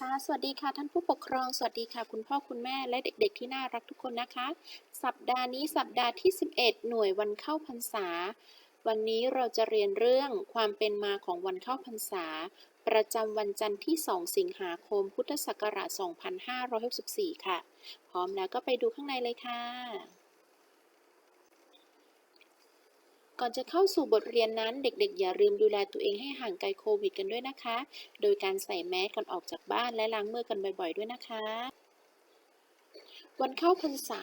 ค่ะ สวัสดีค่ะท่านผู้ปกครอง สวัสดีค่ะ คุณพ่อคุณแม่และเด็กๆ ที่น่ารักทุกคนนะคะ สัปดาห์นี้สัปดาห์ที่ 11 หน่วยวันเข้าพรรษา วันนี้เราจะเรียนเรื่องความเป็นมาของวันเข้าพรรษา ประจำวันจันทร์ที่ 2 สิงหาคม พุทธศักราช 2564 ค่ะ พร้อมแล้วก็ไปดูข้างในเลยค่ะ ก่อนจะเข้าสู่บทเรียนนั้นเด็กๆ อย่าลืมดูแลตัวเองให้ห่างไกลโควิดกันด้วยนะคะ โดยการใส่แมสก่อนออกจากบ้านและล้างมือกันบ่อยๆ ด้วยนะคะ วันเข้าพรรษา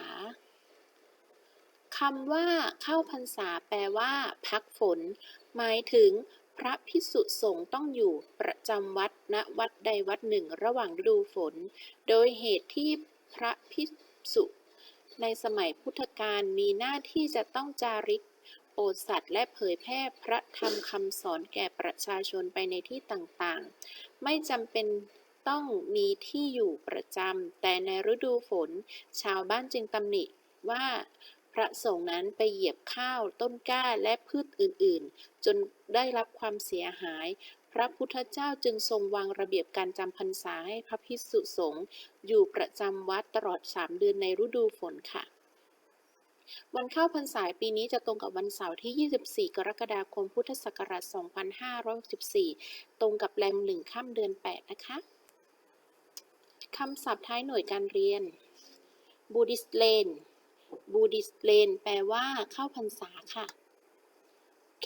คำว่าเข้าพรรษาแปลว่า พักฝน หมายถึงพระภิกษุสงฆ์ต้องอยู่ประจำวัดณวัดใดวัดหนึ่งระหว่างฤดูฝน โดยเหตุที่พระภิกษุในสมัยพุทธกาลมีหน้าที่จะต้องจาริก โปรดสัตว์และเผยแพร่พระธรรมคำสอนแก่ประชาชนไปในที่ต่างๆ ไม่จำเป็นต้องมีที่อยู่ประจำ แต่ในฤดูฝน ชาวบ้านจึงตำหนิว่าพระสงฆ์นั้นไปเหยียบข้าวต้นกล้าและพืชอื่นๆ จนได้รับความเสียหาย พระพุทธเจ้าจึงทรงวางระเบียบการจำพรรษาให้พระภิกษุสงฆ์อยู่ประจำวัดตลอด3เดือนในฤดูฝนค่ะ วันเข้าพรรษาปีนี้จะตรงกับวันเสาร์ที่ 24 กรกฎาคม พุทธศักราช 2564 ตรงกับแรมหนึ่งค่ำเดือน 8 นะคะ คำศัพท์ท้ายหน่วยการเรียน Buddhist Lane Buddhist Lane แปลว่าเข้าพรรษาค่ะ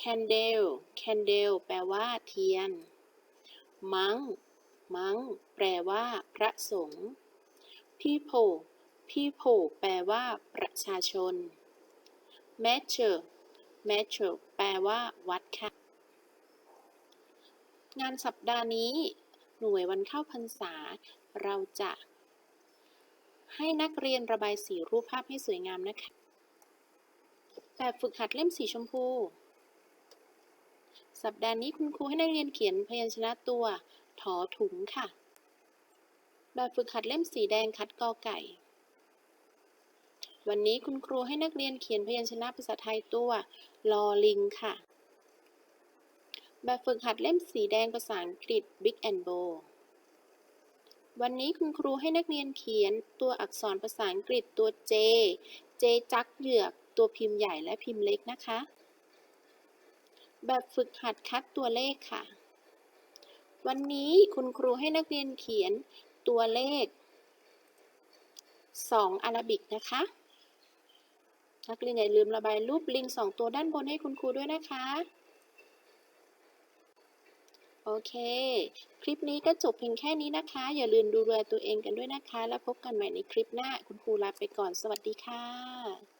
Candle Candle แปลว่าเทียน Monk Monk แปลว่า พระสงฆ์ People People แปลว่า ประชาชน Mature Mature แปลว่า วัดค่ะ งานสัปดาห์นี้ หน่วยวันเข้าพรรษา เราจะ ให้นักเรียนระบายสีรูปภาพให้สวยงามนะคะ แบบฝึกหัดเล่มสีชมพู สัปดาห์นี้คุณครูให้นักเรียนเขียนพยัญชนะตัวถอถุงค่ะ แบบฝึกหัดเล่มสีแดงคัดกอไก่ วันนี้คุณครูให้นักเรียนเขียนพยัญชนะภาษาไทยตัวลอลิงค่ะ แบบฝึกหัดเล่มสีแดงภาษาอังกฤษ Big and Bold วันนี้คุณครูให้นักเรียนเขียนตัวอักษรภาษาอังกฤษตัว J J จักเหยือกตัวพิมพ์ใหญ่และพิมพ์เล็กนะคะ แบบฝึกหัดคัดตัวเลขค่ะ วันนี้คุณครูให้นักเรียนเขียนตัวเลข 2อาราบิกนะคะ นักเรียนอย่าลืมระบายรูปลิงสองตัวด้านบนให้คุณครูด้วยนะคะ โอเค คลิปนี้ก็จบเพียงแค่นี้นะคะ อย่าลืมดูแลตัวเองกันด้วยนะคะ แล้วพบกันใหม่ในคลิปหน้า คุณครูลาไปก่อน สวัสดีค่ะ